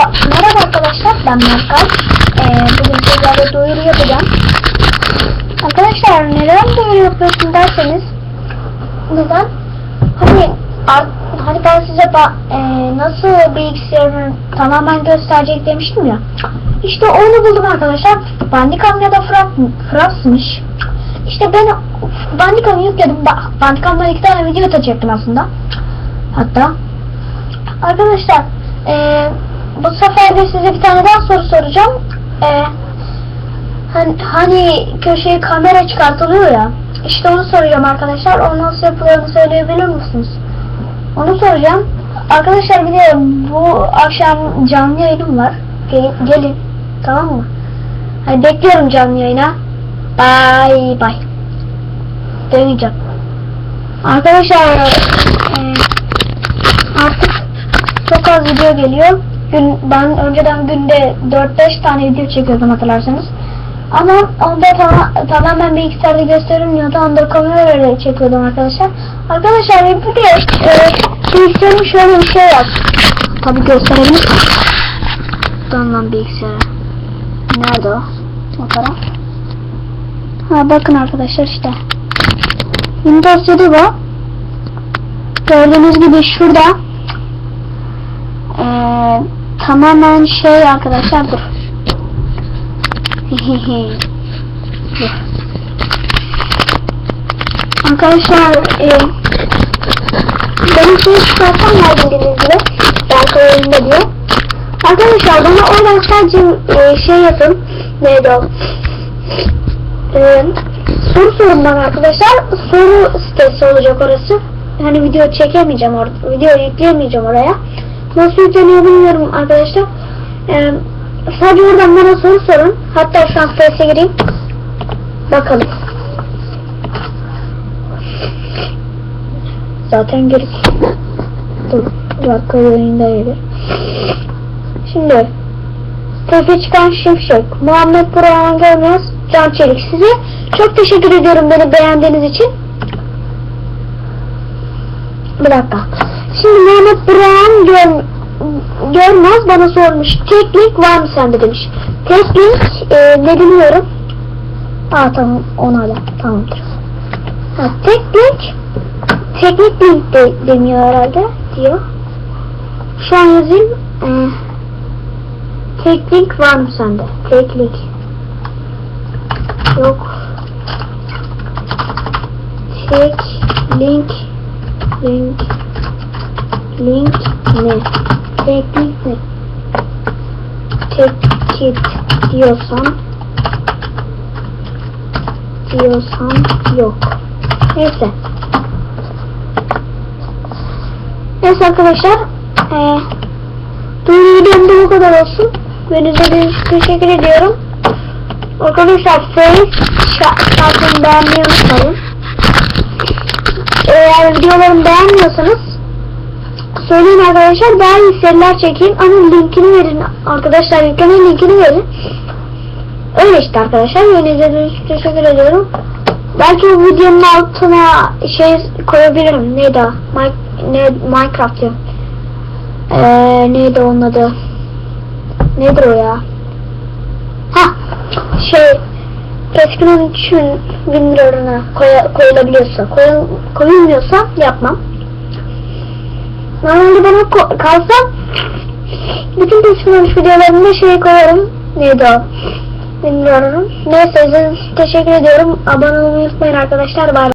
Ba- Merhaba arkadaşlar ben Merkay. Ee, bugün sizlerle duyuru yapacağım. Arkadaşlar neden duyuru yapıyorsun derseniz neden? Hani hani ben size ba- ee, nasıl bilgisayarını tamamen gösterecek demiştim ya. İşte onu buldum arkadaşlar. Bandicam ya da Fra- Fraps'mış. İşte ben Bandicam'ı yükledim. Ba- Bandicam'dan iki tane video atacaktım aslında. Hatta Arkadaşlar eee, bu sefer de size bir tane daha soru soracağım. Eee, hani, hani köşeye kamera çıkartılıyor ya. İşte onu soracağım arkadaşlar. O nasıl yapıldığını söyleyebilir misiniz? Onu soracağım. Arkadaşlar bir de bu akşam canlı yayınım var. Gelin, gelin. Tamam mı? Hani bekliyorum canlı yayına. Bye bye. Deneyeceğim. Arkadaşlar eee, artık çok az video geliyor. Gün, ben önceden günde 4-5 tane video çekiyordum hatırlarsanız. Ama onda tama, tamamen bilgisayarda gösterilmiyordu. Onda kamerayla çekiyordum arkadaşlar. Arkadaşlar bir de e, bilgisayarım şöyle bir şey var. Tabi gösterelim. Buradan lan bilgisayara. Nerede o? O taraf. Ha bakın arkadaşlar işte. Windows 7 bu. Gördüğünüz gibi şurada ee, tamamen şey arkadaşlar dur. dur. Arkadaşlar e, benim şeyi bildiğiniz gibi ben koyayım diyor. Arkadaşlar bana oradan sadece e, şey yapın. Neydi o? E, soru sorun bana arkadaşlar. Soru sitesi olacak orası. Hani video çekemeyeceğim orada. Video yükleyemeyeceğim oraya. Nasıl yükleniyor bilmiyorum arkadaşlar. Ee, sadece oradan bana soru sorun. Hatta şu an sitesine gireyim. Bakalım. Zaten girip Dur. Dakika yayında gelir. Şimdi Tepe çıkan Şimşek, Muhammed Burhan Görmez, Can Çelik size çok teşekkür ediyorum beni beğendiğiniz için. Bir dakika. Şimdi Mehmet Burhan gör, görmez bana sormuş. Teknik var mı sende demiş. Teknik e, ne bilmiyorum. Aa tamam ona da tamamdır. Ha, teknik teknik link de, demiyor herhalde diyor. Şu an yazayım. E, teknik var mı sende? Teknik. Yok. Tek link link link ne? Teknik ne? Tek kit diyorsan diyorsan yok. Neyse. Neyse arkadaşlar. Ee, duyuru videomda bu kadar olsun. Beni izlediğiniz için teşekkür ediyorum. Arkadaşlar Face şarkını beğenmeyi unutmayın. Eğer videolarımı beğenmiyorsanız söyleyin arkadaşlar daha iyi çekeyim ama linkini verin arkadaşlar yükleme linkini verin. Öyle işte arkadaşlar izlediğiniz için teşekkür ediyorum. Belki bu videonun altına şey koyabilirim. Neydi o? Mi ne, Minecraft diyor. Ee, neydi onun adı? Nedir o ya? Ha şey Keskin'in için bin liranı koy, koyulabiliyorsa koyul, koyulmuyorsa yapmam. Normalde bana ko- kalsa bütün keskin'in videolarında şey koyarım. Neydi o? Bilmiyorum. Neyse size teşekkür ediyorum. Abone olmayı unutmayın arkadaşlar. Bye.